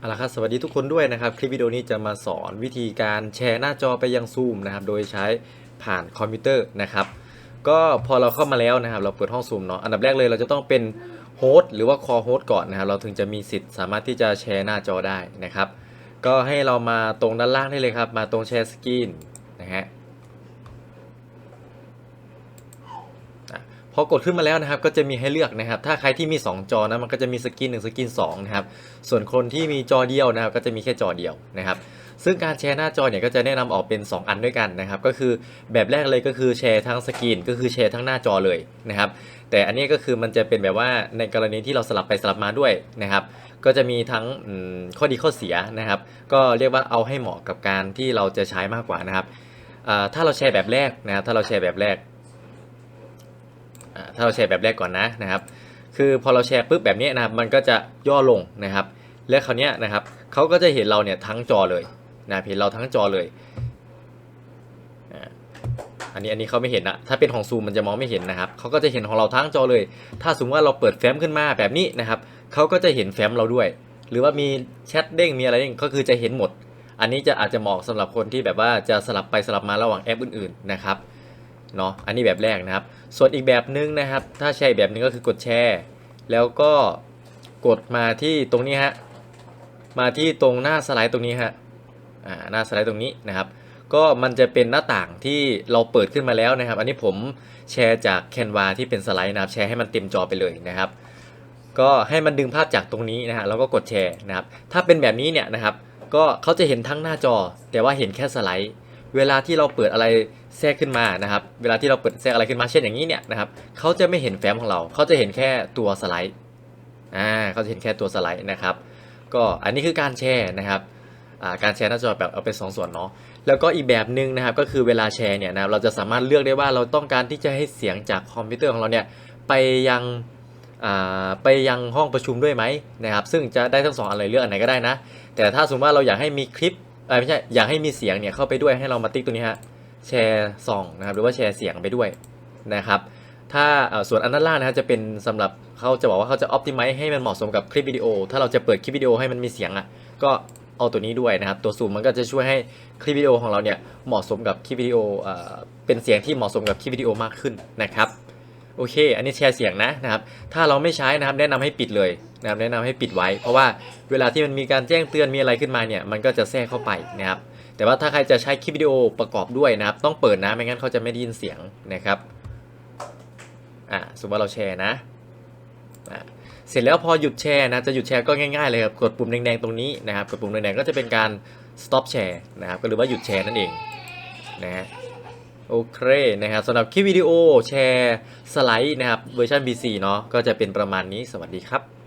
เอาละครับสวัสดีทุกคนด้วยนะครับ คลิปวิดีโอนี้จะมาสอนวิธีการแชร์หน้าจอไปยังซูมนะครับ โดยใช้ผ่านคอมพิวเตอร์นะครับ ก็พอเราเข้ามาแล้วนะครับ เราเปิดห้องซูมเนาะ อันดับแรกเลยเราจะต้องเป็นโฮสต์หรือว่าคอโฮสต์ก่อนนะครับ เราถึงจะมีสิทธิ์สามารถที่จะแชร์หน้าจอได้นะครับ ก็ให้เรามาตรงด้านล่างได้เลยครับ มาตรงแชร์สกรีนนะฮะ พอกดขึ้นมาแล้วนะครับก็จะมีให้เลือกนะครับ ถ้าใครที่มี 2 จอนะมันก็จะมีสกรีน1สกรีน2นะครับส่วนคนที่มีจอเดียวนะครับก็จะมีแค่จอเดียวนะครับ ซึ่งการแชร์หน้าจอเนี่ยก็จะแนะนำออกเป็น 2 อันด้วยกันนะครับ ก็คือแบบแรกเลยก็คือแชร์ทั้งสกรีนก็คือแชร์ทั้งหน้าจอเลยนะครับ แต่อันนี้ก็คือมันจะเป็นแบบว่าในกรณีที่เราสลับไปสลับมาด้วยนะครับ ก็จะมีทั้งข้อดีข้อเสียนะครับ ก็เรียกว่าเอาให้เหมาะกับการที่เราจะใช้มากกว่านะครับถ้าเราแชร์แบบแรกนะครับถ้าเราแชร์แบบแรก ถ้าเราแชร์แบบแรกก่อนนะนะครับ คือพอเราแชร์ปุ๊บแบบนี้นะครับ มันก็จะย่อลงนะครับ และคราวเนี้ยนะครับเขาก็จะเห็นเราเนี่ยทั้งจอเลยนะเห็นเราทั้งจอเลย อันนี้อันนี้เขาไม่เห็นนะ ถ้าเป็นของซูมมันจะมองไม่เห็นนะครับเขาก็จะเห็นของเราทั้งจอเลย ถ้าสมมติว่าเราเปิดแฟ้มขึ้นมาแบบนี้นะครับเขาก็จะเห็นแฟ้มเราด้วย หรือว่ามีแชทเด้งมีอะไรเด้งก็คือจะเห็นหมด อันนี้จะอาจจะเหมาะสำหรับคนที่แบบว่าจะสลับไปสลับมาระหว่างแอปอื่นๆนะครับ เนาะอันนี้แบบแรกนะครับ ส่วนอีกแบบนึงนะครับ ถ้าแชร์แบบนึงก็คือกดแชร์ แล้วก็กดมาที่ตรงนี้ฮะมาที่ตรงหน้าสไลด์ตรงนี้ฮะอ่าหน้าสไลด์ตรงนี้นะครับ ก็มันจะเป็นหน้าต่างที่เราเปิดขึ้นมาแล้วนะครับ อันนี้ผมแชร์จากแคนวาที่เป็นสไลด์นะครับแชร์ให้มันเต็มจอไปเลยนะครับ ก็ให้มันดึงภาพจากตรงนี้นะฮะแล้วก็กดแชร์นะครับ ถ้าเป็นแบบนี้เนี่ยนะครับ ก็เขาจะเห็นทั้งหน้าจอ แต่ว่าเห็นแค่สไลด์ เวลาที่เราเปิดอะไรแทรกขึ้นมานะครับ เวลาที่เราเปิดแทรกอะไรขึ้นมาเช่นอย่างนี้เนี่ยนะครับเขาจะไม่เห็นแฟ้มของเราเขาจะเห็นแค่ตัวสไลด์อ่าเขาจะเห็นแค่ตัวสไลด์นะครับ ก็อันนี้คือการแชร์นะครับอ่าการแชร์หน้าจอแบบเอาเป็นสองส่วนเนาะแล้วก็อีกแบบหนึ่งนะครับก็คือเวลาแชร์เนี่ยนะครับเราจะสามารถเลือกได้ว่าเราต้องการที่จะให้เสียงจากคอมพิวเตอร์ของเราเนี่ยไปยังอ่าไปยังห้องประชุมด้วยไหมนะครับซึ่งจะได้ทั้งสองอันเลยเลือกอันไหนก็ได้นะ แต่ถ้าสมมติว่าเราอยากให้มีคลิป ไม่ใช่อยากให้มีเสียงเนี่ยเข้าไปด้วยให้เรามาติ๊กตัวนี้ฮะแชร์ซองนะครับหรือว่าแชร์เสียงไปด้วยนะครับถ้าส่วนอันด้านล่างนะครับจะเป็นสำหรับเขาจะบอกว่าเขาจะ optimize ให้มันเหมาะสมกับคลิปวิดีโอ ถ้าเราจะเปิดคลิปวิดีโอให้มันมีเสียงอะก็เอาตัวนี้ด้วยนะครับ ตัวซูมมันก็จะช่วยให้คลิปวิดีโอของเราเนี่ยเหมาะสมกับคลิปวิดีโอเอ่อเป็นเสียงที่เหมาะสมกับคลิปวิดีโอมากขึ้นนะครับ โอเค อันนี้แชร์เสียงนะนะครับ ถ้าเราไม่ใช้นะครับ แนะนำให้ปิดเลยนะครับแนะนำให้ปิดไว้ เพราะว่าเวลาที่มันมีการแจ้งเตือนมีอะไรขึ้นมาเนี่ย มันก็จะแทรกเข้าไปนะครับ แต่ว่าถ้าใครจะใช้คลิปวิดีโอประกอบด้วยนะครับ ต้องเปิดนะ ไม่งั้นเขาจะไม่ได้ยินเสียงนะครับ อ่าสมมติว่าเราแชร์นะอ่าเสร็จแล้วพอหยุดแชร์นะจะหยุดแชร์ก็ง่ายๆเลยครับกดปุ่มแดงๆตรงนี้นะครับกดปุ่มแดงๆก็จะเป็นการ stop share นะครับก็หรือว่าหยุดแชร์นั่นเองนะฮะ โอเคนะครับสำหรับคลิปวิดีโอแชร์สไลด์นะครับเวอร์ชัน BC เนาะก็จะเป็นประมาณนี้สวัสดีครับ